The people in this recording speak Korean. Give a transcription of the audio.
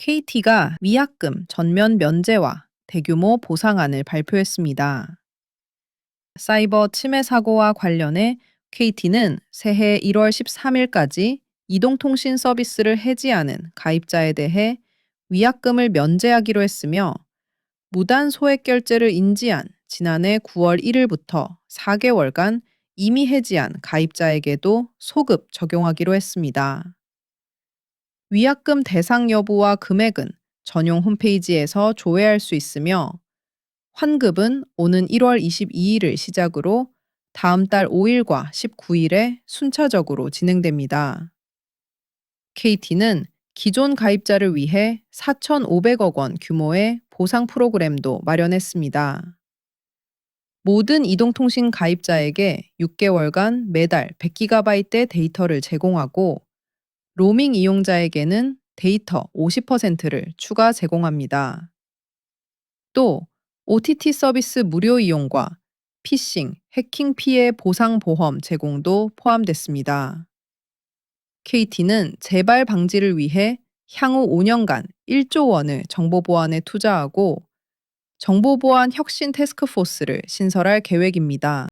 KT가 위약금 전면 면제와 대규모 보상안을 발표했습니다. 사이버 침해 사고와 관련해 KT는 새해 1월 13일까지 이동통신 서비스를 해지하는 가입자에 대해 위약금을 면제하기로 했으며 무단 소액 결제를 인지한 지난해 9월 1일부터 4개월간 이미 해지한 가입자에게도 소급 적용하기로 했습니다. 위약금 대상 여부와 금액은 전용 홈페이지에서 조회할 수 있으며 환급은 오는 1월 22일을 시작으로 다음 달 5일과 19일에 순차적으로 진행됩니다. KT는 기존 가입자를 위해 4,500억 원 규모의 보상 프로그램도 마련했습니다. 모든 이동통신 가입자에게 6개월간 매달 100GB 데이터를 제공하고 로밍 이용자에게는 데이터 50%를 추가 제공합니다. 또 OTT 서비스 무료 이용과 피싱, 해킹 피해 보상 보험 제공도 포함됐습니다. KT는 재발 방지를 위해 향후 5년간 1조 원을 정보 보안에 투자하고 정보 보안 혁신 태스크포스를 신설할 계획입니다.